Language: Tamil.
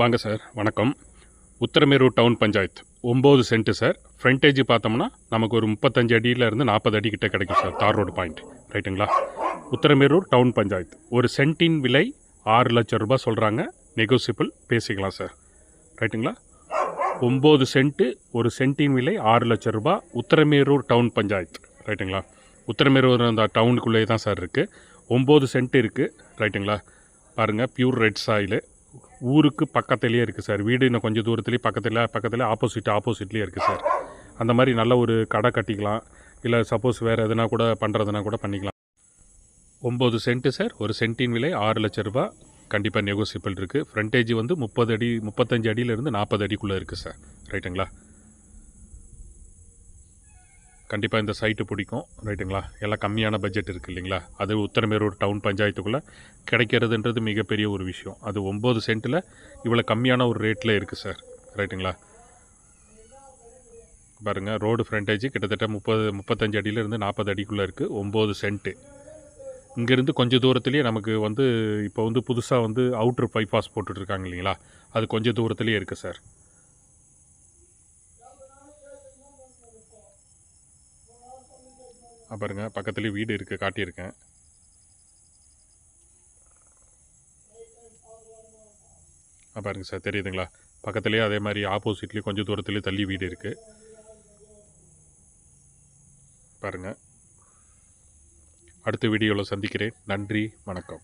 வாங்க சார் வணக்கம். உத்தரமேரூர் டவுன் பஞ்சாயத்து. ஒம்பது சென்ட்டு சார். ஃப்ரண்டேஜ் பார்த்தோம்னா நமக்கு ஒரு முப்பத்தஞ்சு அடியிலேருந்து நாற்பது அடி கிட்ட கிடைக்கும் சார் தார் ரோடு பாயிண்ட் ரைட்டுங்களா உத்தரமேரூர் டவுன் பஞ்சாயத்து. ஒரு சென்ட்டின் விலை ஆறு லட்சம் ரூபாய் சொல்கிறாங்க நெகோசியபிள் பேசிக்கலாம் சார். ரைட்டுங்களா ஒம்பது சென்ட்டு ஒரு சென்ட்டின் விலை ஆறு லட்சம் ரூபாய். உத்தரமேரூர் டவுன் பஞ்சாயத்து. ரைட்டுங்களா உத்தரமேரூர் அந்த டவுனுக்குள்ளேயே தான் சார் இருக்குது ஒம்பது சென்ட் இருக்குது ரைட்டுங்களா பாருங்கள் ப்யூர் ரெட் சாயிலு ஊருக்கு பக்கத்துலேயே இருக்குது சார். வீடு இன்னும் கொஞ்சம் தூரத்துலேயே பக்கத்தில் பக்கத்தில் ஆப்போசிட் ஆப்போசிட்லேயே இருக்குது சார். அந்த மாதிரி நல்ல ஒரு கடை கட்டிக்கலாம். இல்லை சப்போஸ் வேறு எதுனா கூட பண்ணுறதுனா கூட பண்ணிக்கலாம். ஒம்பது சென்ட்டு சார். ஒரு சென்ட்டின் விலை ஆறு லட்ச ரூபா. கண்டிப்பாக நெகோசியபிள் இருக்குது ஃப்ரண்டேஜ் வந்து முப்பது அடி முப்பத்தஞ்சு அடியிலேருந்து நாற்பது அடிக்குள்ளே இருக்குது சார். ரைட்டுங்களா கண்டிப்பாக இந்த சைட்டு பிடிக்கும். ரைட்டுங்களா எல்லாம் கம்மியான பட்ஜெட் இருக்குது இல்லைங்களா? அது உத்தரமேரூர் டவுன் பஞ்சாயத்துக்குள்ளே கிடைக்கிறதுன்றது மிகப்பெரிய ஒரு விஷயம். அது ஒம்பது சென்ட்டில் இவ்வளோ கம்மியான ஒரு ரேட்டில் இருக்குது சார் ரைட்டுங்களா பாருங்கள் ரோடு ஃப்ரண்டேஜ் கிட்டத்தட்ட முப்பது முப்பத்தஞ்சு அடியிலேருந்து நாற்பது அடிக்குள்ளே இருக்குது ஒம்பது சென்ட்டு இங்கேருந்து கொஞ்சம் தூரத்துலேயே நமக்கு வந்து இப்போ வந்து புதுசாக வந்து அவுட்ரு பைபாஸ் போட்டுட்ருக்காங்க இல்லைங்களா? அது கொஞ்சம் தூரத்துலேயே இருக்குது சார் பாருங்கள் பக்கத்துலேயே வீடு இருக்குது காட்டியிருக்கேன். ஆ, சார். தெரியுதுங்களா? பக்கத்துலேயே அதே மாதிரி ஆப்போசிட்லேயே கொஞ்சம் தூரத்துலேயே தள்ளி வீடு இருக்குது பாருங்கள் அடுத்த வீடியோவில் சந்திக்கிறேன். நன்றி. வணக்கம்.